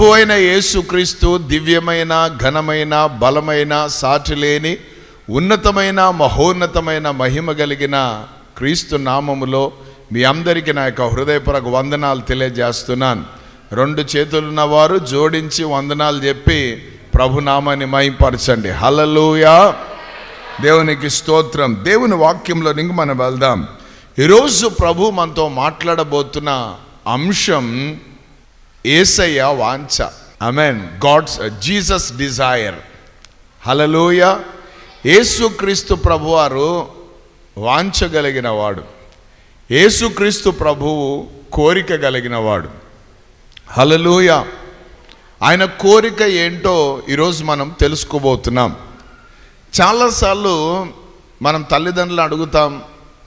ప్రభు అయిన యేసుక్రీస్తు దివ్యమైన ఘనమైన బలమైన సాటి లేని ఉన్నతమైన మహోన్నతమైన మహిమ కలిగిన క్రీస్తు నామములో మీ అందరికీ నా యొక్క హృదయపూర్వక వందనాలు తెలియజేస్తున్నాను. రెండు చేతులున్న వారు జోడించి వందనాలు చెప్పి ప్రభునామాన్ని మయంపరచండి హలలుయా దేవునికి స్తోత్రం. దేవుని వాక్యంలో ఇంక మనం వెళ్దాం. ఈరోజు ప్రభు మనతో మాట్లాడబోతున్న అంశం ఏసయ్య వాంఛ. అమెన్ గాడ్స్ జీసస్ డిజైర్ హలలోయ యేసుక్రీస్తు ప్రభువారు వాంఛగలిగిన వాడు. యేసుక్రీస్తు ప్రభువు కోరిక కలిగినవాడు హలలోయ ఆయన కోరిక ఏంటో ఈరోజు మనం తెలుసుకోబోతున్నాం. చాలాసార్లు మనం తల్లిదండ్రులను అడుగుతాం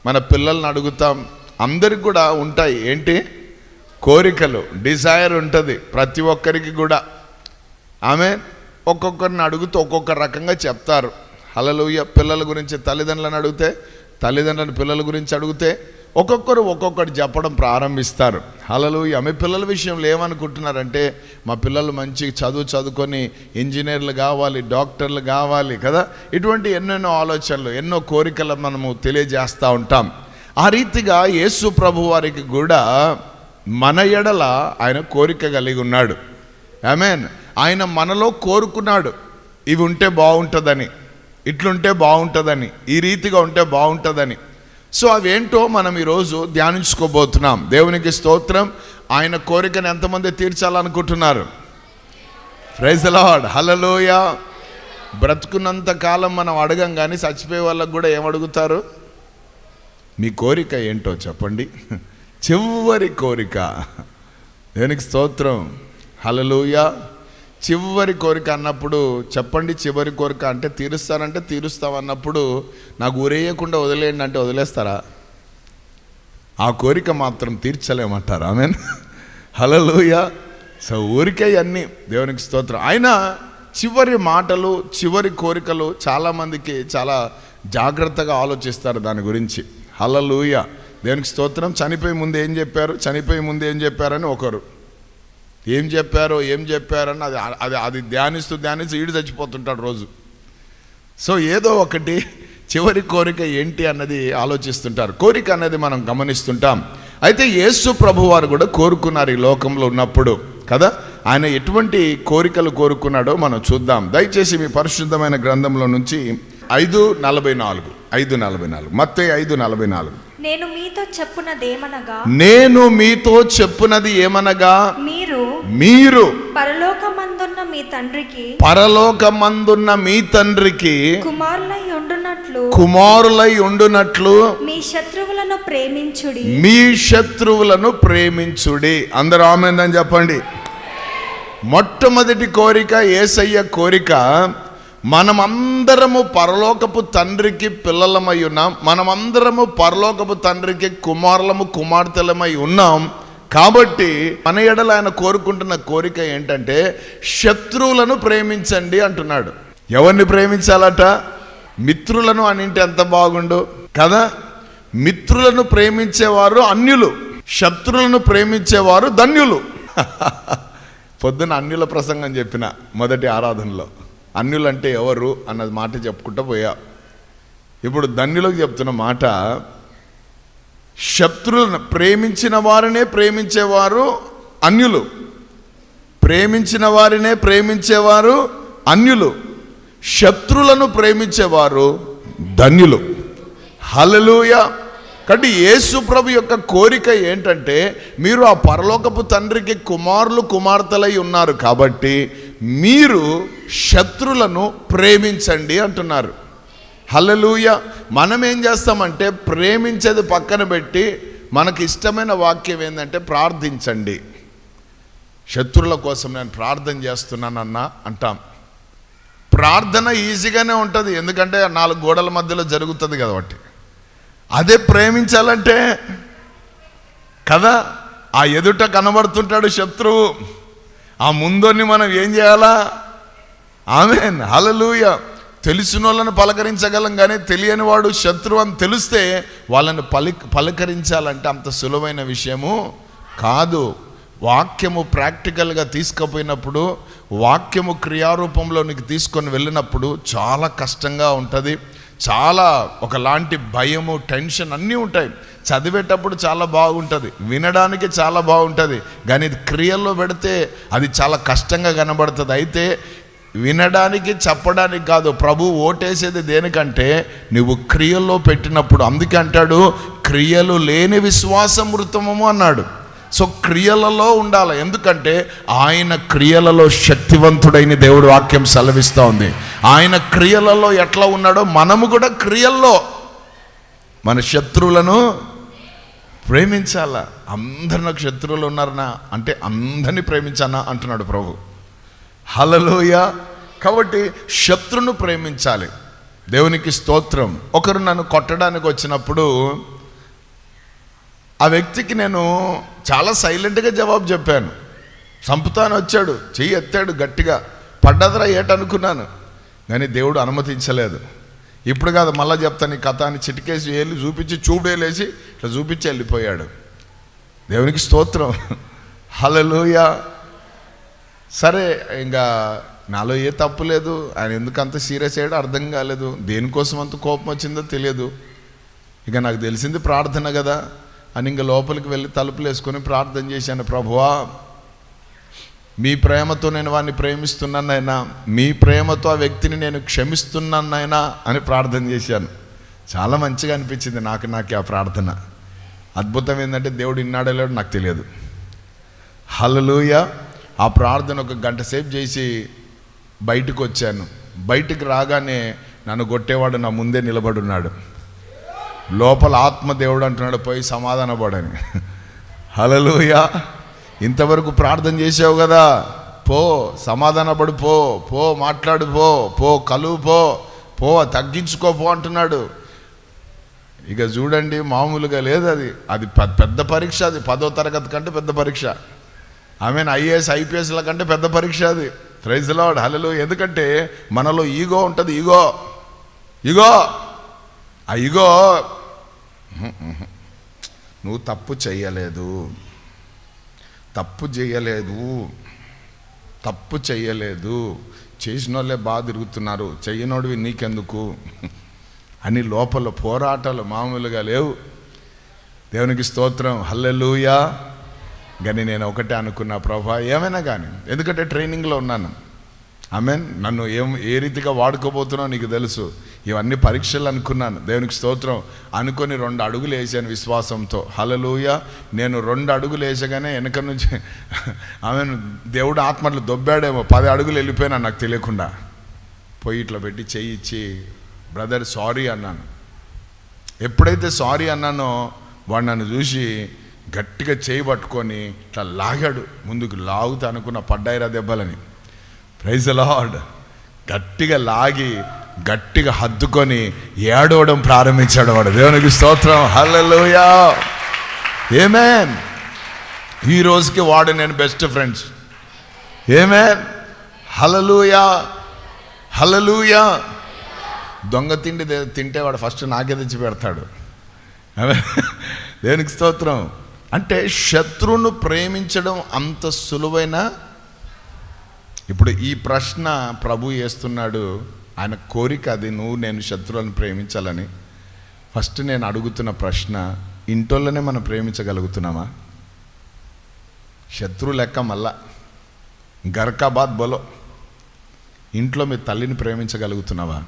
మన పిల్లల్ని అడుగుతాం అందరికి కూడా ఉంటాయి. ఏంటి? కోరికలు డిజైర్ ఉంటుంది ప్రతి ఒక్కరికి కూడా. ఆమె ఒక్కొక్కరిని అడుగుతూ ఒక్కొక్క రకంగా చెప్తారు. హలలుయ పిల్లల గురించి తల్లిదండ్రులను అడిగితే తల్లిదండ్రులను పిల్లల గురించి అడిగితే ఒక్కొక్కరు ఒక్కొక్కటి చెప్పడం ప్రారంభిస్తారు. అలలు ఆమె పిల్లల విషయంలో ఏమనుకుంటున్నారంటే మా పిల్లలు మంచి చదువు చదువుకొని ఇంజనీర్లు కావాలి డాక్టర్లు కావాలి కదా? ఇటువంటి ఎన్నెన్నో ఆలోచనలు ఎన్నో కోరికలు మనము తెలియజేస్తూ ఉంటాం. ఆ రీతిగా యేసు ప్రభు వారికి కూడా మన ఎడల ఆయన కోరిక కలిగి ఉన్నాడు. మీన్ ఆయన మనలో కోరుకున్నాడు. ఇవి ఉంటే బాగుంటుందని ఇట్లుంటే బాగుంటుందని ఈ రీతిగా ఉంటే బాగుంటుందని. సో అవేంటో మనం ఈరోజు ధ్యానించుకోబోతున్నాం. దేవునికి స్తోత్రం. ఆయన కోరికను ఎంతమంది తీర్చాలనుకుంటున్నారు? ప్రైజ్ లార్డ్ హలలోయ బ్రతుకున్నంత కాలం మనం అడగం కానీ చచ్చిపోయే వాళ్ళకు కూడా ఏమడుగుతారు మీ కోరిక ఏంటో చెప్పండి. చివరి కోరిక. దేనికి స్తోత్రం? హలలుయ చివరి కోరిక అన్నప్పుడు చెప్పండి చివరి కోరిక అంటే తీరుస్తారంటే తీరుస్తాం అన్నప్పుడు నాకు ఉరేయకుండా వదిలేయండి అంటే వదిలేస్తారా? ఆ కోరిక మాత్రం తీర్చలేమంటారు. ఆమె హలలుయ సో ఊరికే అన్నీ దేవునికి స్తోత్రం. ఆయన చివరి మాటలు చివరి కోరికలు చాలామందికి చాలా జాగ్రత్తగా ఆలోచిస్తారు దాని గురించి. హలలుయ దేవునికి స్తోత్రం. చనిపోయే ముందు ఏం చెప్పారు? చనిపోయే ముందు ఏం చెప్పారని ఒకరు. ఏం చెప్పారో ఏం చెప్పారని అది అది అది ధ్యానిస్తూ ధ్యానిస్తూ ఈడు చచ్చిపోతుంటాడు రోజు. సో ఏదో ఒకటి చివరి కోరిక ఏంటి అన్నది ఆలోచిస్తుంటారు. కోరిక అనేది మనం గమనిస్తుంటాం. అయితే యేసు ప్రభు వారు కూడా కోరుకున్నారు ఈ లోకంలో ఉన్నప్పుడు కదా? ఆయన ఎటువంటి కోరికలు కోరుకున్నాడో మనం చూద్దాం. దయచేసి మీ పరిశుద్ధమైన గ్రంథంలో నుంచి ఐదు నలభై నాలుగు ఐదు నలభై నాలుగు మత్తే ఐదు నలభై నాలుగు. నేను మీతో చెప్పున్నదేమనగా నేను మీతో చెప్పునది ఏమనగా? మీరు మీరు పరలోకమందున్న మీ తండ్రికి పరలోకమందున్న మీ తండ్రికి కుమారులై ఉండునట్లు కుమారులై ఉండునట్లు మీ శత్రువులను ప్రేమించుడి. మీ శత్రువులను ప్రేమించుడి. అందరూ ఆమెందని చెప్పండి. మొట్టమొదటి కోరిక ఏసయ్య కోరిక మనమందరము పరలోకపు తండ్రికి పిల్లలమై ఉన్నాం. మనమందరము పరలోకపు తండ్రికి కుమారులము కుమార్తెలమై ఉన్నాం. కాబట్టి మన ఎడల ఆయన కోరుకుంటున్న కోరిక ఏంటంటే శత్రువులను ప్రేమించండి అంటున్నాడు. ఎవరిని ప్రేమించాలట? మిత్రులను అనింటే ఎంత బాగుండు? కదా? మిత్రులను ప్రేమించేవారు అన్యులు. శత్రువులను ప్రేమించేవారు ధన్యులు. పొద్దున అన్యుల ప్రసంగం చెప్పిన మొదటి ఆరాధనలో. అన్యులంటే ఎవరు అన్నది మాట చెప్పుకుంటూ పోయా. ఇప్పుడు ధన్యులకు చెప్తున్న మాట శత్రులను ప్రేమించిన వారినే ప్రేమించేవారు అన్యులు. ప్రేమించిన వారినే ప్రేమించేవారు అన్యులు. శత్రులను ప్రేమించేవారు ధన్యులు. హలలుయ కాబట్టి యేసు ప్రభు యొక్క కోరిక ఏంటంటే మీరు ఆ పరలోకపు తండ్రికి కుమారులు కుమార్తెలై ఉన్నారు కాబట్టి మీరు శత్రులను ప్రేమించండి అంటున్నారు. హలలుయ మనం ఏం చేస్తామంటే ప్రేమించేది పక్కన పెట్టి మనకి ఇష్టమైన వాక్యం ఏంటంటే ప్రార్థించండి. శత్రుల కోసం నేను ప్రార్థన చేస్తున్నానన్నా అంటాం. ప్రార్థన ఈజీగానే ఉంటుంది ఎందుకంటే నాలుగు గోడల మధ్యలో జరుగుతుంది కాబట్టి అదే ప్రేమించాలంటే కదా ఆ ఎదుట కనబడుతుంటాడు శత్రువు. ఆ ముందోని మనం ఏం చేయాలా? ఆమె హలలుయ తెలిసిన వాళ్ళని పలకరించగలం కానీ తెలియని వాడు శత్రువు అని తెలిస్తే వాళ్ళని పలి పలకరించాలంటే అంత సులువైన విషయము కాదు. వాక్యము ప్రాక్టికల్గా తీసుకుపోయినప్పుడు వాక్యము క్రియారూపంలోనికి తీసుకొని వెళ్ళినప్పుడు చాలా కష్టంగా ఉంటుంది. చాలా ఒకలాంటి భయము టెన్షన్ అన్నీ ఉంటాయి. చదివేటప్పుడు చాలా బాగుంటుంది. వినడానికి చాలా బాగుంటుంది. కానీ ఇది క్రియల్లో పెడితే అది చాలా కష్టంగా కనబడుతుంది. అయితే వినడానికి చెప్పడానికి కాదు. ప్రభు ఓటేసేది దేనికంటే నువ్వు క్రియల్లో పెట్టినప్పుడు. అందుకే అంటాడు క్రియలు లేని విశ్వాసం మృతమము అన్నాడు. సో క్రియలలో ఉండాలి. ఎందుకంటే ఆయన క్రియలలో శక్తివంతుడైన దేవుడు వాక్యం సెలవిస్తూ ఉంది. ఆయన క్రియలలో ఎట్లా ఉన్నాడో మనము కూడా క్రియల్లో మన శత్రువులను ప్రేమించాలా? అందరు నాకు శత్రువులు ఉన్నారనా? అంటే అందరినీ ప్రేమించానా? అంటున్నాడు ప్రభు. హలలోయ కాబట్టి శత్రును ప్రేమించాలి. దేవునికి స్తోత్రం. ఒకరు నన్ను కొట్టడానికి వచ్చినప్పుడు ఆ వ్యక్తికి నేను చాలా సైలెంట్గా జవాబు చెప్పాను. చంపుతాను వచ్చాడు. చెయ్యి ఎత్తాడు గట్టిగా. పడ్డదరా ఏటనుకున్నాను. కానీ దేవుడు అనుమతించలేదు. ఇప్పుడు కాదు మళ్ళీ చెప్తాను ఈ కథ అని చిటికేసి వెళ్ళి చూపించి చూడేలేసి ఇట్లా చూపించి వెళ్ళిపోయాడు. దేవునికి స్తోత్రం. హలలోయ సరే ఇంకా నాలో ఏ తప్పు లేదు. ఆయన ఎందుకు అంత సీరియస్ అయ్యాడో అర్థం కాలేదు. దేనికోసం అంత కోపం వచ్చిందో తెలియదు. ఇక నాకు తెలిసింది ప్రార్థన కదా. అని ఇంక లోపలికి వెళ్ళి తలుపులు వేసుకొని ప్రార్థన చేశాను. ప్రభువా మీ ప్రేమతో నేను వాడిని ప్రేమిస్తున్నానైనా మీ ప్రేమతో ఆ వ్యక్తిని నేను క్షమిస్తున్నానైనా అని ప్రార్థన చేశాను. చాలా మంచిగా అనిపించింది నాకు నాకు ఆ ప్రార్థన. అద్భుతం ఏంటంటే దేవుడు ఇన్నాడో లేడు నాకు తెలియదు. హలలుయ ఆ ప్రార్థన ఒక గంట సేపు చేసి బయటకు వచ్చాను. బయటికి రాగానే నన్ను కొట్టేవాడు నా ముందే నిలబడున్నాడు లోపల ఆత్మదేవుడు అంటున్నాడు పోయి సమాధాన పడని. హలలుయ ఇంతవరకు ప్రార్థన చేసావు కదా. పో సమాధానపడు పో పో మాట్లాడు పో పో కలువు పో పో తగ్గించుకో పో అంటున్నాడు. ఇక చూడండి మామూలుగా లేదు అది. అది పెద్ద పరీక్ష అది. పదో తరగతి కంటే పెద్ద పరీక్ష. ఐ మీన్ ఐఏఎస్ ఐపీఎస్ల కంటే పెద్ద పరీక్ష అది. ప్రైజ్ లాడ్ హలలు ఎందుకంటే మనలో ఈగో ఉంటుంది ఈగో. ఈగో. ఆ ఈగో నువ్వు తప్పు చేయలేదు తప్పు చేయలేదు. తప్పు చేయలేదు. చేసిన వాళ్ళే బాగా తిరుగుతున్నారు. చెయ్యనోడివి నీకెందుకు? అని లోపల పోరాటాలు మామూలుగా లేవు. దేవునికి స్తోత్రం. హల్లెలూయా. కానీ నేను ఒకటే అనుకున్నా ప్రభా ఏమైనా కానీ ఎందుకంటే ట్రైనింగ్లో ఉన్నాను. ఆమెన్. నన్ను ఏం ఏ రీతిగా వాడుకోబోతున్నావు నీకు తెలుసు. ఇవన్నీ పరీక్షలు అనుకున్నాను. దేవునికి స్తోత్రం. అనుకొని రెండు అడుగులు వేసాను విశ్వాసంతో. హలలుయ నేను రెండు అడుగులు వేసగానే వెనక నుంచి ఆమె దేవుడు ఆత్మలు దొబ్బాడేమో. పది అడుగులు వెళ్ళిపోయినా నాకు తెలియకుండా. పోయి ఇట్లా పెట్టి చెయ్యి ఇచ్చి బ్రదర్ సారీ అన్నాను. ఎప్పుడైతే సారీ అన్నానో వాడు నన్ను చూసి గట్టిగా చేయి పట్టుకొని ఇట్లా లాగాడు. ముందుకు లాగుతా అనుకున్న పడ్డాయిరా దెబ్బలని. ప్రైజ్ లార్డ్ గట్టిగా లాగి గట్టిగా హద్దుకొని ఏడవడం ప్రారంభించాడు వాడు. దేవునికి స్తోత్రం. హల్లెలూయా ఏమేన్ ఈ రోజుకి వాడు నేను best friends amen hallelujah hallelujah దొంగ తిండి తింటే వాడు ఫస్ట్ నాకే తెచ్చి పెడతాడు. దేనికి స్తోత్రం. అంటే శత్రువును ప్రేమించడం అంత సులువైన ఇప్పుడు ఈ ప్రశ్న ప్రభు వేస్తున్నాడు ఆయన కోరిక అది నువ్వు నేను శత్రువులను ప్రేమించాలని. ఫస్ట్ నేను అడుగుతున్న ప్రశ్న ఇంటోళ్ళనే మనం ప్రేమించగలుగుతున్నామా? శత్రువు లెక్క మళ్ళా. గర్కాబాద్ బలో. ఇంట్లో మీ తల్లిని ప్రేమించగలుగుతున్నావా?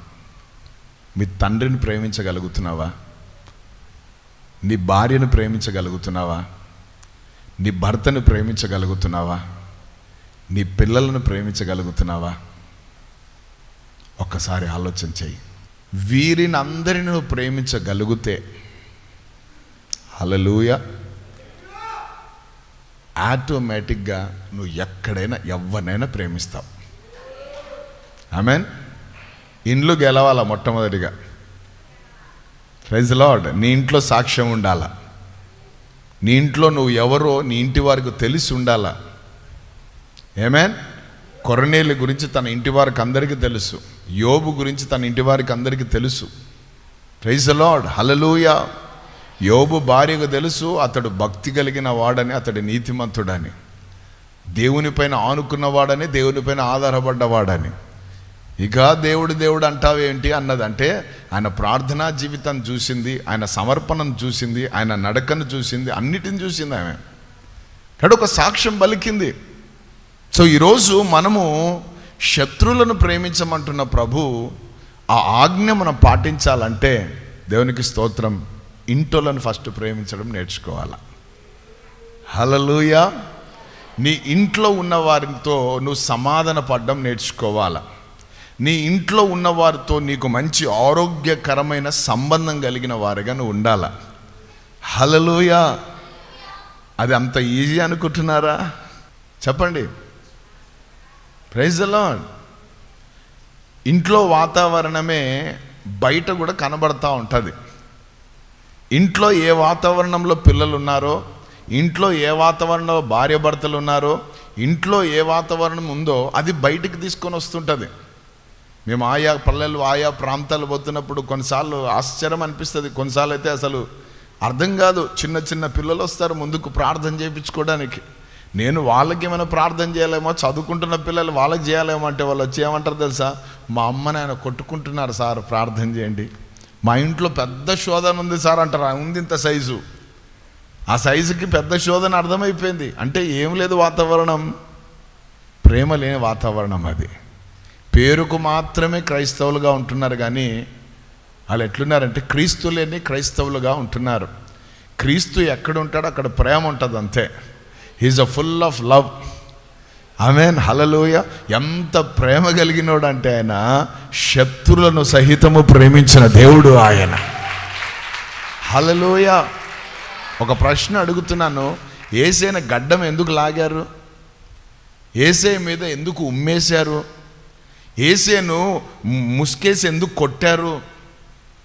మీ తండ్రిని ప్రేమించగలుగుతున్నావా? నీ భార్యను ప్రేమించగలుగుతున్నావా? నీ భర్తను ప్రేమించగలుగుతున్నావా? నీ పిల్లలను ప్రేమించగలుగుతున్నావా? ఒక్కసారి ఆలోచన చేయి. వీరిని అందరిని నువ్వు ప్రేమించగలిగితే హలలుయ ఆటోమేటిక్గా నువ్వు ఎక్కడైనా ఎవరినైనా ప్రేమిస్తావు. మీన్ ఇండ్లు గెలవాలా మొట్టమొదటిగా? ప్రైజ్ లార్డ్ నీ ఇంట్లో సాక్ష్యం ఉండాలా? నీ ఇంట్లో నువ్వు ఎవరో నీ ఇంటి వారికి తెలిసి ఉండాలా? ఏమేన్ కొరనేలు గురించి తన ఇంటి వారికి అందరికీ తెలుసు. యోబు గురించి తన ఇంటి వారికి అందరికీ తెలుసు. ప్రైజ్ లార్డ్ హలలుయ యోబు భార్యకు తెలుసు అతడు భక్తి కలిగిన వాడని అతడు నీతిమంతుడని. దేవునిపైన ఆనుకున్నవాడని దేవునిపైన ఆధారపడ్డవాడని ఇక దేవుడు దేవుడు అంటావేంటి అన్నదంటే ఆయన ప్రార్థనా జీవితం చూసింది ఆయన సమర్పణను చూసింది ఆయన నడకను చూసింది అన్నిటిని చూసింది ఆమె. ఇక్కడ ఒక సాక్ష్యం పలికింది. సో ఈరోజు మనము శత్రువులను ప్రేమించమంటున్న ప్రభు ఆ ఆజ్ఞ మనం పాటించాలంటే దేవునికి స్తోత్రం ఇంటోలను ఫస్ట్ ప్రేమించడం నేర్చుకోవాలి? హలలుయ నీ ఇంట్లో ఉన్న వారితో నువ్వు సమాధాన పడడం నేర్చుకోవాలా? నీ ఇంట్లో ఉన్న వారితో నీకు మంచి ఆరోగ్యకరమైన సంబంధం కలిగిన వారిగా నువ్వు ఉండాలా? హలలుయ అది అంత ఈజీ అనుకుంటున్నారా? చెప్పండి. ప్రైజ్ లాడ్ ఇంట్లో వాతావరణమే బయట కూడా కనబడతా ఉంటుంది. ఇంట్లో ఏ వాతావరణంలో పిల్లలు ఉన్నారో ఇంట్లో ఏ వాతావరణంలో భార్య భర్తలు ఉన్నారో ఇంట్లో ఏ వాతావరణం ఉందో అది బయటికి తీసుకొని వస్తుంటుంది. మేము ఆయా పల్లెలు ఆయా ప్రాంతాలు పోతున్నప్పుడు కొన్నిసార్లు ఆశ్చర్యం అనిపిస్తుంది. కొన్నిసార్లు అయితే అసలు అర్థం కాదు. చిన్న చిన్న పిల్లలు వస్తారు ముందుకు ప్రార్థన చేయించుకోవడానికి. నేను వాళ్ళకి ఏమైనా ప్రార్థన చేయలేమో చదువుకుంటున్న పిల్లలు వాళ్ళకి చేయాలేమో అంటే వాళ్ళు వచ్చి ఏమంటారు తెలుసా? మా అమ్మ నాయన కొట్టుకుంటున్నారు సార్ ప్రార్థన చేయండి. మా ఇంట్లో పెద్ద శోధన ఉంది సార్ అంటారు. ఉంది ఇంత సైజు. ఆ సైజుకి పెద్ద శోధన అర్థమైపోయింది. అంటే ఏం లేదు వాతావరణం. ప్రేమ లేని వాతావరణం అది. పేరుకు మాత్రమే క్రైస్తవులుగా ఉంటున్నారు కానీ వాళ్ళు ఎట్లున్నారంటే క్రీస్తు లేని క్రైస్తవులుగా ఉంటున్నారు. క్రీస్తు ఎక్కడ ఉంటాడో అక్కడ ప్రేమ ఉంటుంది అంతే he's a full of love amen hallelujah ఎంత ప్రేమ కలిగినోడు అంటే ఆయన శత్రులను సహితము ప్రేమించిన దేవుడు ఆయన. హలలోయ ఒక ప్రశ్న అడుగుతున్నాను. ఏసైన గడ్డం ఎందుకు లాగారు? ఏసే మీద ఎందుకు ఉమ్మేశారు? ఏసేను ముసుకేసి ఎందుకు కొట్టారు?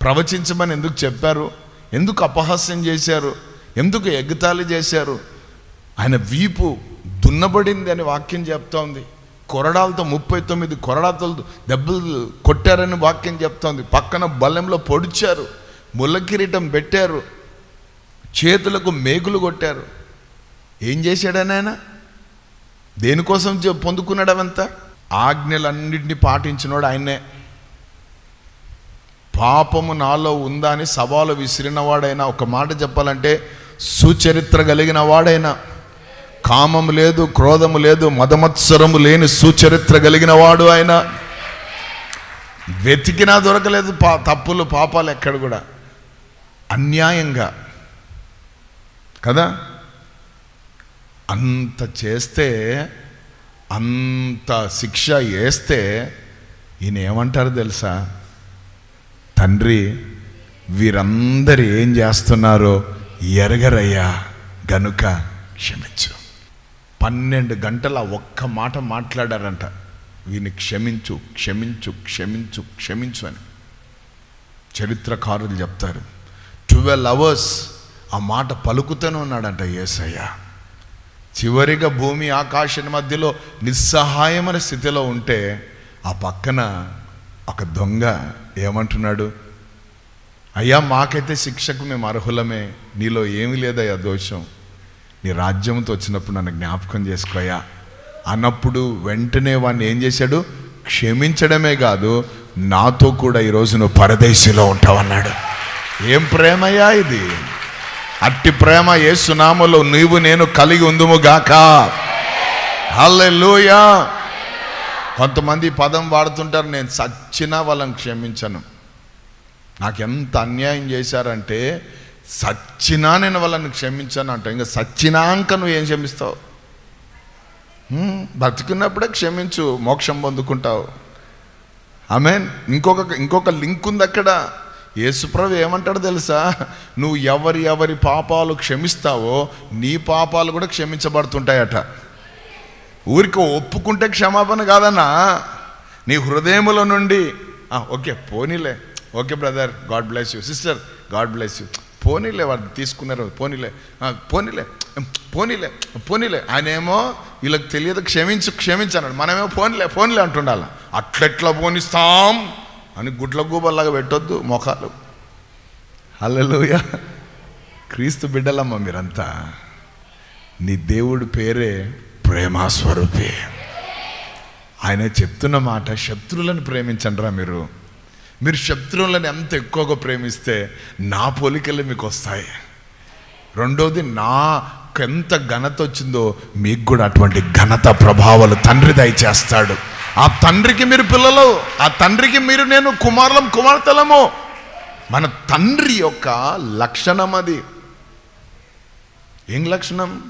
ప్రవచించమని ఎందుకు చెప్పారు? ఎందుకు అపహాస్యం చేశారు? ఎందుకు ఎగతాళి చేశారు? ఆయన వీపు దున్నబడింది అని వాక్యం చెప్తోంది కొరడాలతో ముప్పై తొమ్మిది కొరడాలతో దెబ్బలు కొట్టారని వాక్యం చెప్తోంది పక్కన బలంలో పొడిచారు ముళ్ళకిరీటం పెట్టారు చేతులకు మేకులు కొట్టారు. ఏం చేశాడని ఆయన దేనికోసం పొందుకున్నాడు అవంతా ఆజ్ఞలన్నింటినీ పాటించినోడు ఆయనే. పాపము నాలో ఉందా అని సవాలు విసిరినవాడైనా ఒక మాట చెప్పాలంటే సుచరిత్ర కలిగిన వాడైనా కామం లేదు క్రోధము లేదు మదమత్సరము లేని సుచరిత్ర కలిగిన వాడు ఆయన. వెతికినా దొరకలేదు పా తప్పులు పాపాలు ఎక్కడ కూడా. అన్యాయంగా. కదా? అంత చేస్తే అంత శిక్ష వేస్తే ఈయన ఏమంటారు తెలుసా? తండ్రి వీరందరూ ఏం చేస్తున్నారో ఎరగరయ్యా గనుక క్షమించు. పన్నెండు గంటల ఒక్క మాట మాట్లాడారంట. వీని క్షమించు క్షమించు క్షమించు క్షమించు అని. చరిత్రకారులు చెప్తారు. ట్వెల్వ్ అవర్స్ ఆ మాట పలుకుతూనే ఉన్నాడంట ఏసయ్య. చివరిగా భూమి ఆకాశం మధ్యలో నిస్సహాయమైన స్థితిలో ఉంటే ఆ పక్కన ఒక దొంగ ఏమంటున్నాడు? అయ్యా మాకైతే శిక్షకు మేము అర్హులమే. నీలో ఏమీ లేదయ్యా దోషం. నీ రాజ్యంతో వచ్చినప్పుడు నన్ను జ్ఞాపకం చేసుకోయా అన్నప్పుడు వెంటనే వాడిని ఏం చేశాడు? క్షమించడమే కాదు నాతో కూడా ఈరోజు నువ్వు పరదేశిలో ఉంటావన్నాడు. ఏం ప్రేమయ్యా ఇది? అట్టి ప్రేమ ఏ సునామలో నీవు నేను కలిగి ఉందుము గాక. హల్లెలూయా. కొంతమంది పదం వాడుతుంటారు నేను చచ్చినా వాళ్ళని క్షమించను. నాకు ఎంత అన్యాయం చేశారంటే సచ్చినా నేను వాళ్ళని క్షమించాను అంట ఇంకా సచ్చినాక నువ్వు ఏం క్షమిస్తావు? బతికున్నప్పుడే క్షమించు మోక్షం పొందుకుంటావు. ఆమె ఇంకొక ఇంకొక లింక్ ఉంది అక్కడ. యేసుప్రభు ఏమంటాడు తెలుసా? నువ్వు ఎవరి ఎవరి పాపాలు క్షమిస్తావో నీ పాపాలు కూడా క్షమించబడుతుంటాయట. ఊరికి ఒప్పుకుంటే క్షమాపణ కాదన్నా. నీ హృదయముల నుండి. ఓకే పోనీలే. Okay brother. God bless you. Sister God bless you. పోనీలే వాళ్ళు తీసుకున్నారు. పోనీలే. పోనీలే. పోనీలే. పోనీలే. ఆయనేమో వీళ్ళకి తెలియదు క్షమించు క్షమించన్నాడు మనమేమో పోనీలే పోనీలే అంటుండాల. అట్లెట్లా పోనిస్తాం అని గుడ్ల గూబల్లాగా పెట్టొద్దు మొఖాలు హల్లెలూయా. క్రీస్తు బిడ్డలమ్మ మీరంతా. నీ దేవుడి పేరే ప్రేమాస్వరూపే ఆయన చెప్తున్న మాట శత్రువులను ప్రేమించండిరా మీరు. మీరు శత్రువులను ఎంత ఎక్కువగా ప్రేమిస్తే నా పోలికలు మీకు వస్తాయి. రెండోది నాకెంత ఘనత వచ్చిందో మీకు కూడా అటువంటి ఘనత ప్రభావాలు తండ్రి దయచేస్తాడు. ఆ తండ్రికి మీరు పిల్లలు ఆ తండ్రికి మీరు నేను కుమారులం కుమార్తెలము. మన తండ్రి యొక్క లక్షణం అది. ఏం లక్షణం?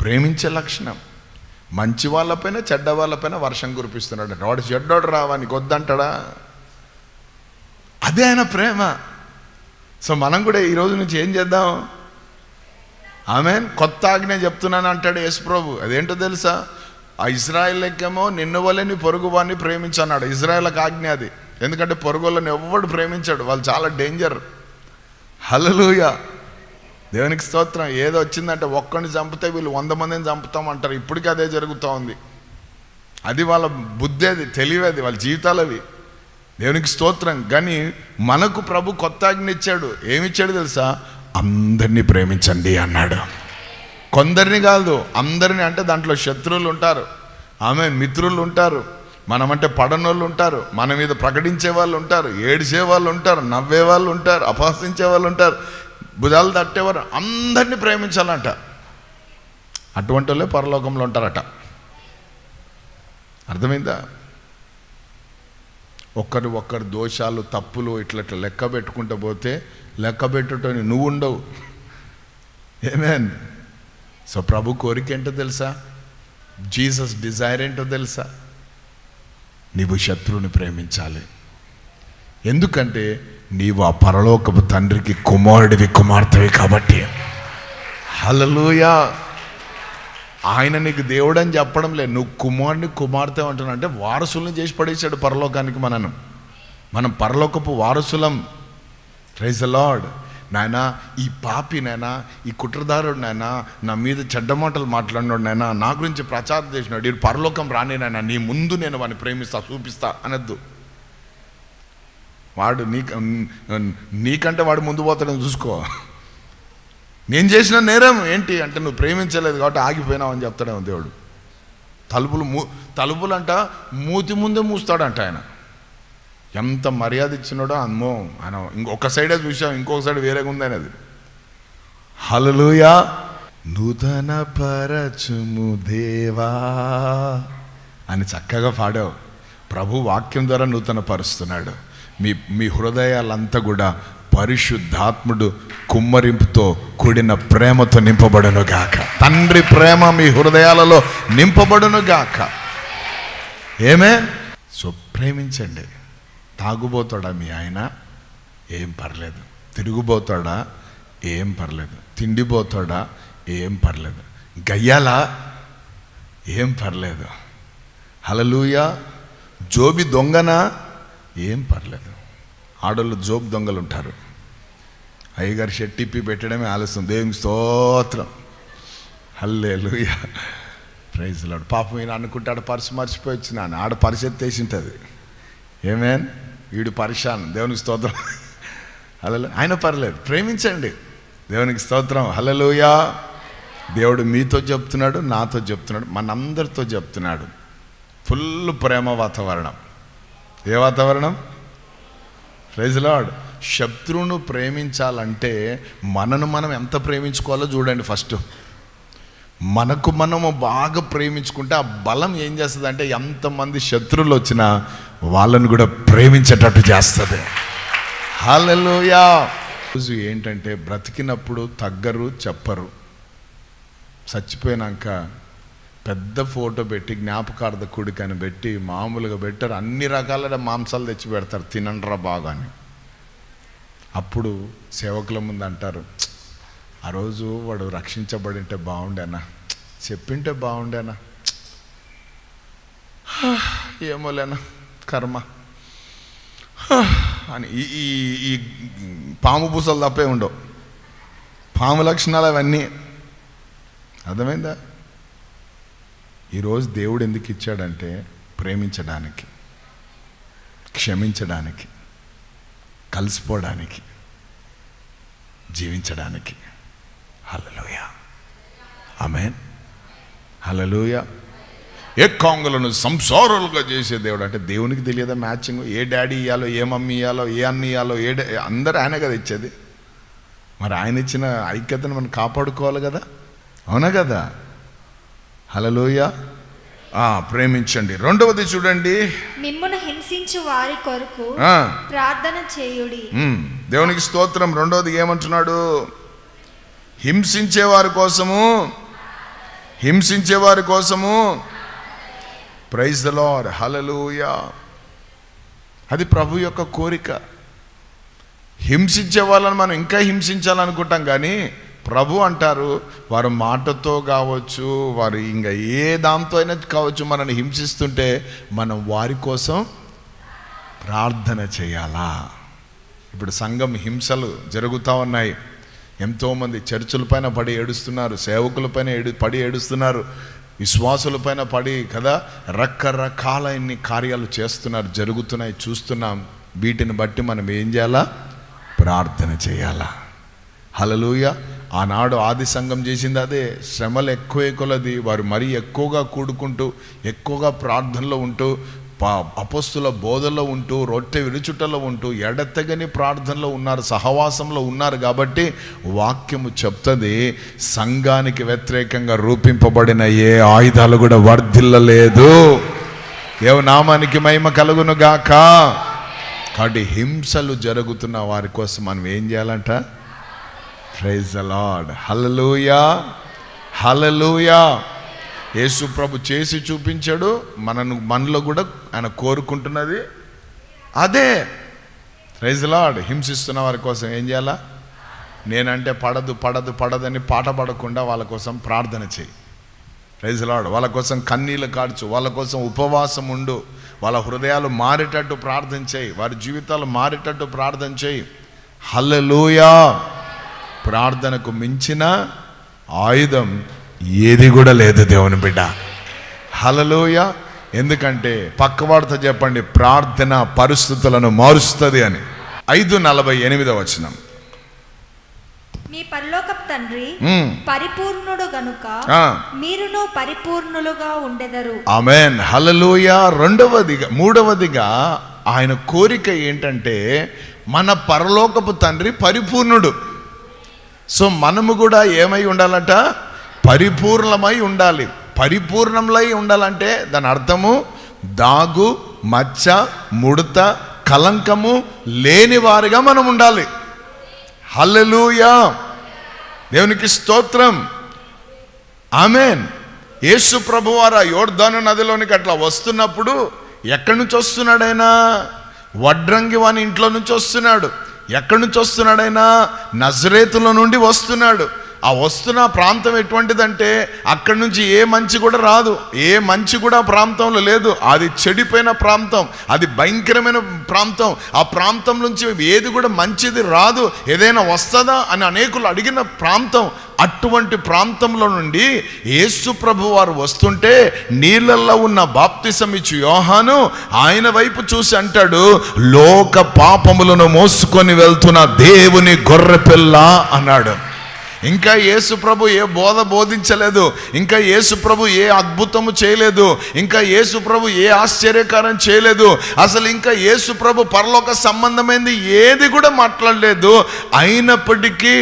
ప్రేమించే లక్షణం. మంచి వాళ్ళపైన చెడ్డ వాళ్ళపైన వర్షం కురిపిస్తున్నాడు. వాడు చెడ్డోడు రావా నీకు వద్దంటాడా? అదే ఆయన ప్రేమ. సో మనం కూడా ఈ రోజు నుంచి ఏం చేద్దాం? ఆమె కొత్త ఆజ్ఞ చెప్తున్నాను అంటాడు యేసుప్రభు అదేంటో తెలుసా? ఆ ఇజ్రాయిల్కేమో నిన్ను వల్లే నీ పొరుగు ప్రేమించన్నాడు. ఇజ్రాయెల్కి ఆజ్ఞ అది. ఎందుకంటే పొరుగులను ఎవ్వడు ప్రేమించాడు. వాళ్ళు చాలా డేంజర్. హలలుయ దేవునికి స్తోత్రం. ఏదో వచ్చిందంటే ఒక్కడిని చంపితే వీళ్ళు వంద మందిని చంపుతామంటారు. ఇప్పటికీ అదే జరుగుతూ ఉంది. అది వాళ్ళ బుద్ధి అది తెలివేది వాళ్ళ జీవితాలు అవి. దేవునికి స్తోత్రం. కానీ మనకు ప్రభు కొత్త ఆజ్ఞ ఇచ్చాడు. ఏమిచ్చాడు తెలుసా? అందరినీ ప్రేమించండి అన్నాడు. కొందరిని కాదు అందరిని అంటే దాంట్లో శత్రువులు ఉంటారు. ఆమె మిత్రులు ఉంటారు. మనమంటే పడనోళ్ళు ఉంటారు. మన మీద ప్రకటించే వాళ్ళు ఉంటారు. ఏడిసే వాళ్ళు ఉంటారు. నవ్వే వాళ్ళు ఉంటారు. అపహసించే వాళ్ళు ఉంటారు. భుజాలు తట్టేవారు. అందరినీ ప్రేమించాలంట. అటువంటి వాళ్ళే పరలోకంలో ఉంటారట. అర్థమైందా? ఒక్కరు ఒక్కరు దోషాలు తప్పులు ఇట్లా ఇట్లా లెక్క పెట్టుకుంటూ పోతే లెక్క పెట్టుటని నువ్వు ఉండవు. ఏమేన్ సో ప్రభు కోరిక ఏంటో తెలుసా? జీసస్ డిజైర్ ఏంటో తెలుసా? నీవు శత్రువుని ప్రేమించాలి. ఎందుకంటే నీవు ఆ పరలోకపు తండ్రికి కుమారుడివి కుమార్తెవి కాబట్టి. హలలుయా ఆయన నీకు దేవుడు అని చెప్పడం లేదు. నువ్వు కుమారుని కుమార్తె అంటున్నా అంటే వారసులను చేసి పడేశాడు పరలోకానికి మనను. మనం పరలోకపు వారసులం. ప్రైజ్ లార్డ్ నాయనా ఈ పాపి నాయనా ఈ కుట్రదారుడు నాయనా నా మీద చెడ్డ మాటలు మాట్లాడినాడు నాయనా నా గురించి ప్రచారం చేసినాడు ఈ పరలోకం రాని నాయనా నీ ముందు నేను వాడిని ప్రేమిస్తా చూపిస్తా అనద్దు. వాడు నీ నీకంటే వాడు ముందు పోతాడని చూసుకో. నేను చేసిన నేరం ఏంటి అంటే నువ్వు ప్రేమించలేదు కాబట్టి ఆగిపోయినావు అని చెప్తాడేమో దేవుడు. తలుపులు మూ తలుపులు అంట మూతి ముందే మూస్తాడంట ఆయన. ఎంత మర్యాద ఇచ్చినాడో అమ్మో ఆయన ఇంకొక సైడే చూసాం ఇంకొక సైడ్ వేరేగా ఉంది అనేది. హలలుయా నూతన పరచుము దేవా అని చక్కగా పాడావు. ప్రభు వాక్యం ద్వారా నూతన పరుస్తున్నాడు. మీ మీ హృదయాలంతా కూడా పరిశుద్ధాత్ముడు కుమ్మరింపుతో కూడిన ప్రేమతో నింపబడును గాక. తండ్రి ప్రేమ మీ హృదయాలలో నింపబడును గాక. ఏమే? సో ప్రేమించండి తాగుబోతాడా మీ ఆయన? ఏం పర్లేదు. తిరుగుబోతాడా? ఏం పర్లేదు. తిండిపోతాడా ఏం పర్లేదు. గయ్యాలా? ఏం పర్లేదు. హలలుయ జోబి దొంగనా? ఏం పర్లేదు. ఆడోళ్ళు జోబు దొంగలు ఉంటారు అయ్యగారు షెట్టిప్పి పెట్టడమే ఆలస్యం. దేవుని స్తోత్రం. హల్లే లూయ ప్రైజ్ లాడు పాపం ఈయన అనుకుంటాడు పర్సు మర్చిపోయి వచ్చినాను ఆడ పర్సు ఉంటుంది ఏమేన్? వీడు పరిశాన్. దేవునికి స్తోత్రం. హలో ఆయన పర్లేదు. ప్రేమించండి. దేవునికి స్తోత్రం. హలలుయా దేవుడు మీతో చెప్తున్నాడు నాతో చెప్తున్నాడు మనందరితో చెప్తున్నాడు. ఫుల్ ప్రేమ వాతావరణం. ఏ వాతావరణం? ప్రైజ్ లాడ్ శత్రువును ప్రేమించాలంటే మనను మనం ఎంత ప్రేమించుకోవాలో చూడండి ఫస్ట్. మనకు మనము బాగా ప్రేమించుకుంటే ఆ బలం ఏం చేస్తుంది అంటే ఎంతమంది శత్రువులు వచ్చినా వాళ్ళని కూడా ప్రేమించేటట్టు చేస్తుంది. హలోయా రోజు ఏంటంటే బ్రతికినప్పుడు తగ్గరు చెప్పరు. చచ్చిపోయినాక పెద్ద ఫోటో పెట్టి జ్ఞాపకార్థ కుడికని పెట్టి మామూలుగా పెట్టారు. అన్ని రకాల మాంసాలు తెచ్చి పెడతారు. తినండ్రా బాగా అని అప్పుడు సేవకుల ముందు అంటారు ఆ రోజు వాడు రక్షించబడింటే బాగుండేనా? చెప్పింటే బాగుండేనా? ఏమోలేనా? కర్మ. అని ఈ ఈ ఈ పాము పూసలు తప్పే ఉండవు. పాము లక్షణాలు అవన్నీ. అర్థమైందా? ఈరోజు దేవుడు ఎందుకు ఇచ్చాడంటే ప్రేమించడానికి క్షమించడానికి. కలిసిపోవడానికి జీవించడానికి. హలలోయ ఆమెన్. హలలుయ ఎక్కాంగులను సంసారాలుగా చేసే దేవుడు? అంటే దేవునికి తెలియదా మ్యాచింగ్? ఏ డాడీ ఇవ్వాలో ఏ మమ్మీ ఇవ్వాలో ఏ అన్న ఇవ్వాలో ఏ అందరూ ఆయన కదా ఇచ్చేది. మరి ఆయన ఇచ్చిన ఐక్యతను మనం కాపాడుకోవాలి కదా? అవునా కదా? హలలోయ ప్రేమించండి. రెండవది చూడండి. మిమ్మును హింసించు వారి కొరకు ప్రార్థన చేయుడి. దేవునికి స్తోత్రం. రెండవది ఏమంటున్నాడు? హింసించే వారి కోసము? హింసించే వారి కోసము? ప్రైజ్ ద లార్డ్ హలలుయా అది ప్రభు యొక్క కోరిక. హింసించే వాళ్ళని మనం ఇంకా హింసించాలనుకుంటాం కానీ ప్రభు అంటారు వారు మాటతో కావచ్చు వారు ఇంకా ఏ దాంతో అయినా కావచ్చు మనల్ని హింసిస్తుంటే మనం వారి కోసం ప్రార్థన చేయాలా? ఇప్పుడు సంఘం హింసలు జరుగుతూ ఉన్నాయి. ఎంతోమంది చర్చుల పైన పడి ఏడుస్తున్నారు సేవకులపైన ఏడు పడి ఏడుస్తున్నారు విశ్వాసులపైన పడి కదా రకరకాల ఇన్ని కార్యాలు చేస్తున్నారు జరుగుతున్నాయి చూస్తున్నాం. వీటిని బట్టి మనం ఏం చేయాలా? ప్రార్థన చేయాలా? హలలుయ ఆనాడు ఆది సంఘం చేసింది అదే. శ్రమలు ఎక్కువ కొలది వారు మరీ ఎక్కువగా కూడుకుంటూ ఎక్కువగా ప్రార్థనలో ఉంటూ పా అపస్తుల బోధలో ఉంటూ రొట్టె విరుచుటలో ఉంటూ ఎడతెగని ప్రార్థనలో ఉన్నారు సహవాసంలో ఉన్నారు కాబట్టి వాక్యము చెప్తుంది సంఘానికి వ్యతిరేకంగా రూపింపబడిన ఏ ఆయుధాలు కూడా వర్ధిల్లలేదు. దేవనామానికి మహిమ కలుగును గాక కాబట్టి హింసలు జరుగుతున్న వారి కోసం మనం ఏం చేయాలంట? ప్రైజ్ అలాడ్ హలలుయా హలలుయా యేసు ప్రభు చేసి చూపించాడు మనను మనలో కూడా ఆయన కోరుకుంటున్నది అదే. ప్రైజ్ లాడ్ హింసిస్తున్న వారి కోసం ఏం చేయాలా? నేనంటే పడదు పడదు పడదని పాట పడకుండా వాళ్ళ కోసం ప్రార్థన చేయి. ప్రైజ్ లాడ్ వాళ్ళ కోసం కన్నీళ్ళు కాడ్చు వాళ్ళ కోసం ఉపవాసం ఉండు వాళ్ళ హృదయాలు మారేటట్టు ప్రార్థన చేయి వారి జీవితాలు మారేటట్టు ప్రార్థన చేయి. హల్లెలూయా ప్రార్థనకు మించిన ఆయుధం ఏది కూడా లేదు దేవుని బిడ్డ. హలలోయ ఎందుకంటే పక్కవాడితో చెప్పండి ప్రార్థన పరిస్థితులను మారుస్తుంది అని. ఐదు నలభై ఎనిమిదవ వచనం. మీ పరలోకపు తండ్రి. పరిపూర్ణుడు గనుక. మీరును పరిపూర్ణులుగా ఉండెదరు. ఆమెన్. హలలోయ రెండవదిగా మూడవదిగా ఆయన కోరిక ఏంటంటే మన పరలోకపు తండ్రి పరిపూర్ణుడు. సో మనము కూడా ఏమై ఉండాలంట? పరిపూర్ణమై ఉండాలి. పరిపూర్ణమై ఉండాలంటే దాని అర్థము దాగు మచ్చ ముడత కలంకము లేని వారిగా మనం ఉండాలి. హల్లెలూయా. దేవునికి స్తోత్రం. ఆమెన్. యేసు ప్రభువారు ఆ యోర్ధాను నదిలోనికి అట్లా వస్తున్నప్పుడు ఎక్కడి నుంచి వస్తున్నాడైనా? వడ్రంగి వాని ఇంట్లో నుంచి వస్తున్నాడు. ఎక్కడి నుంచి వస్తున్నాడైనా నజరేతుల నుండి వస్తున్నాడు. ఆ వస్తున్న ప్రాంతం ఎటువంటిదంటే అక్కడి నుంచి ఏ మంచి కూడా రాదు. ఏ మంచి కూడా ప్రాంతంలో లేదు. అది చెడిపోయిన ప్రాంతం. అది భయంకరమైన ప్రాంతం. ఆ ప్రాంతం నుంచి ఏది కూడా మంచిది రాదు. ఏదైనా వస్తుందా అని అనేకులు అడిగిన ప్రాంతం అటువంటి ప్రాంతంలో నుండి యేసు ప్రభు వారు వస్తుంటే నీళ్ళల్లో ఉన్న బాప్తిసం ఇచ్చి యోహాను. ఆయన వైపు చూసి అంటాడు లోక పాపములను మోసుకొని వెళ్తున్న దేవుని గొర్రెపిల్ల అన్నాడు. ఇంకా యేసు ప్రభు ఏ బోధ బోధించలేదు ఇంకా యేసు ప్రభు ఏ అద్భుతము చేయలేదు ఇంకా యేసు ప్రభు ఏ ఆశ్చర్యకారం చేయలేదు అసలు ఇంకా యేసు ప్రభు పరలోక సంబంధమైంది ఏది కూడా మాట్లాడలేదు. అయినప్పటికీ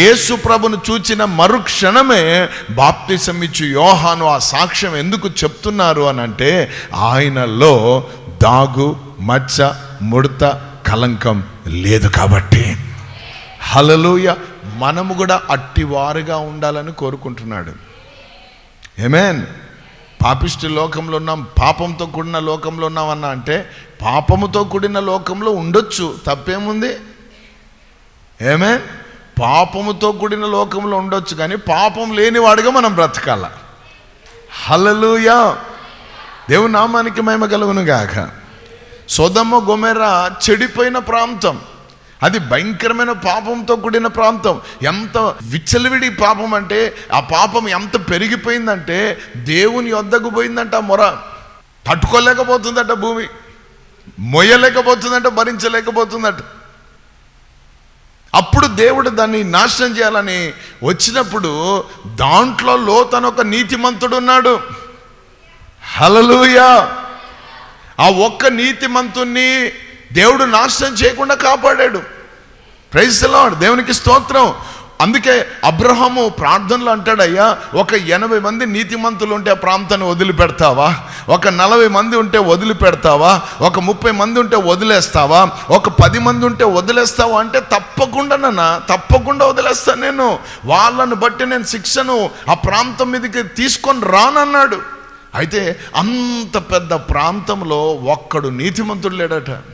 యేసు ప్రభును చూచిన మరుక్షణమే బాప్తిసం ఇచ్చి యోహాను ఆ సాక్ష్యం ఎందుకు చెప్తున్నారు అని అంటే ఆయనలో దాగు మచ్చ ముడత కలంకం లేదు కాబట్టి. హలలుయ మనము కూడా అట్టివారుగా ఉండాలని కోరుకుంటున్నాడు. ఏమేన్ పాపిష్టి లోకంలో ఉన్నాం పాపంతో కూడిన లోకంలో ఉన్నామన్నా అంటే పాపముతో కూడిన లోకంలో ఉండొచ్చు తప్పేముంది? ఏమే పాపముతో కూడిన లోకంలో ఉండొచ్చు కానీ పాపం లేనివాడిగా మనం బ్రతకాల. హలలుయా దేవుని నామానికి మహిమ కలుగును గాక సొదమ్మ గొమెర చెడిపోయిన ప్రాంతం. అది భయంకరమైన పాపంతో కూడిన ప్రాంతం. ఎంత విచ్చలవిడి పాపం అంటే ఆ పాపం ఎంత పెరిగిపోయిందంటే దేవుని వద్దకు పోయిందంట మొర. తట్టుకోలేకపోతుందట భూమి. మొయ్యలేకపోతుందంట భరించలేకపోతుందట. అప్పుడు దేవుడు దాన్ని నాశనం చేయాలని వచ్చినప్పుడు దాంట్లో లోతను ఒక నీతిమంతుడు ఉన్నాడు. హలలుయా ఆ ఒక్క నీతిమంతుణ్ణి దేవుడు నాశనం చేయకుండా కాపాడాడు. ప్రైజ్ దేవునికి స్తోత్రం. అందుకే అబ్రహము ప్రార్థనలు అంటాడయ్యా ఒక ఎనభై మంది నీతిమంతులు ఉంటే ఆ ప్రాంతాన్ని వదిలిపెడతావా? ఒక నలభై మంది ఉంటే వదిలిపెడతావా? ఒక ముప్పై మంది ఉంటే వదిలేస్తావా? ఒక పది మంది ఉంటే వదిలేస్తావా? అంటే తప్పకుండా నాన్న తప్పకుండా వదిలేస్తాను నేను. వాళ్ళని బట్టి నేను శిక్షను ఆ ప్రాంతం మీదకి తీసుకొని రానన్నాడు. అయితే అంత పెద్ద ప్రాంతంలో ఒక్కడు నీతిమంతుడు లేడట.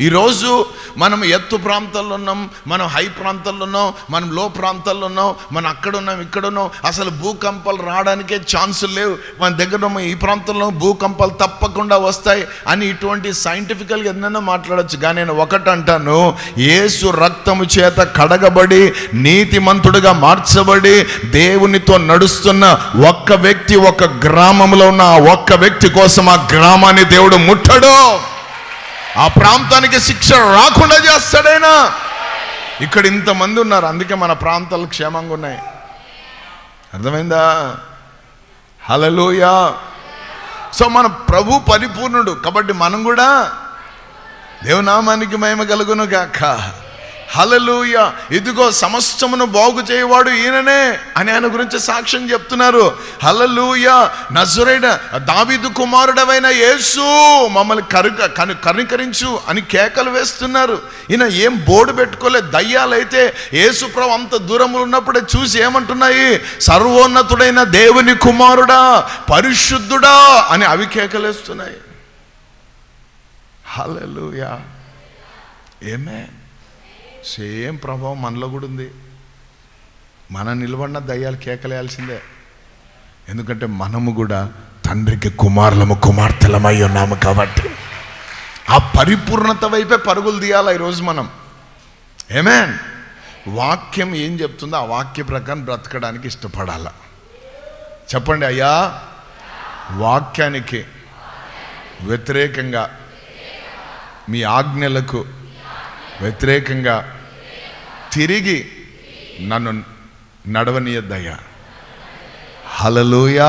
ఈరోజు మనం ఎత్తు ప్రాంతాల్లో ఉన్నాం మనం హై ప్రాంతాల్లో ఉన్నాం మనం లో ప్రాంతాల్లో ఉన్నాం మనం అక్కడ ఉన్నాం ఇక్కడ ఉన్నాం. అసలు భూకంపాలు రావడానికే ఛాన్సులు లేవు. మన దగ్గర ఉన్న ఈ ప్రాంతంలో భూకంపాలు తప్పకుండా వస్తాయి అని ఇటువంటి సైంటిఫికల్గా ఎన్నైనా మాట్లాడచ్చు. కానీ నేను ఒకటి అంటాను రక్తము చేత కడగబడి నీతిమంతుడిగా మార్చబడి దేవునితో నడుస్తున్న ఒక్క వ్యక్తి ఒక గ్రామంలో ఉన్న ఆ ఒక్క వ్యక్తి కోసం ఆ గ్రామాన్ని దేవుడు ముట్టడు. ఆ ప్రాంతానికి శిక్ష రాకుండా చేస్తాడైనా? ఇక్కడ ఇంతమంది ఉన్నారు అందుకే మన ప్రాంతాలు క్షేమంగా ఉన్నాయి. అర్థమైందా? హలలోయా సో మన ప్రభు పరిపూర్ణుడు కాబట్టి మనం కూడా దేవునామానికి మహిమ కలుగును కాక హలలుయ ఇదిగో సమస్తమును బాగు చేయవాడు ఈయననే అని ఆయన గురించి సాక్ష్యం చెప్తున్నారు. హలలుయ నజురైన దావిదు కుమారుడవైన యేసు మమ్మల్ని కరుక కను కనికరించు అని కేకలు వేస్తున్నారు. ఈయన ఏం బోర్డు పెట్టుకోలే దయ్యాలైతే యేసు ప్రభు అంత దూరంలో ఉన్నప్పుడే చూసి ఏమంటున్నాయి? సర్వోన్నతుడైన దేవుని కుమారుడా పరిశుద్ధుడా అని అవి కేకలేస్తున్నాయి హలలుయా ఏమే సేమ్ ప్రభావం మనలో కూడా ఉంది. మన నిలబడిన దయ్యాలు కేకలేయాల్సిందే. ఎందుకంటే మనము కూడా తండ్రికి కుమారులము కుమార్తెలమై ఉన్నాము కాబట్టి. ఆ పరిపూర్ణత వైపే పరుగులు తీయాలి ఈరోజు మనం? ఏమే వాక్యం ఏం చెప్తుందో ఆ వాక్య ప్రకారం బ్రతకడానికి ఇష్టపడాల. చెప్పండి అయ్యా. వాక్యానికి వ్యతిరేకంగా మీ ఆజ్ఞలకు వ్యతిరేకంగా తిరిగి నన్ను నడవనీయద్దయ్యా హలలోయా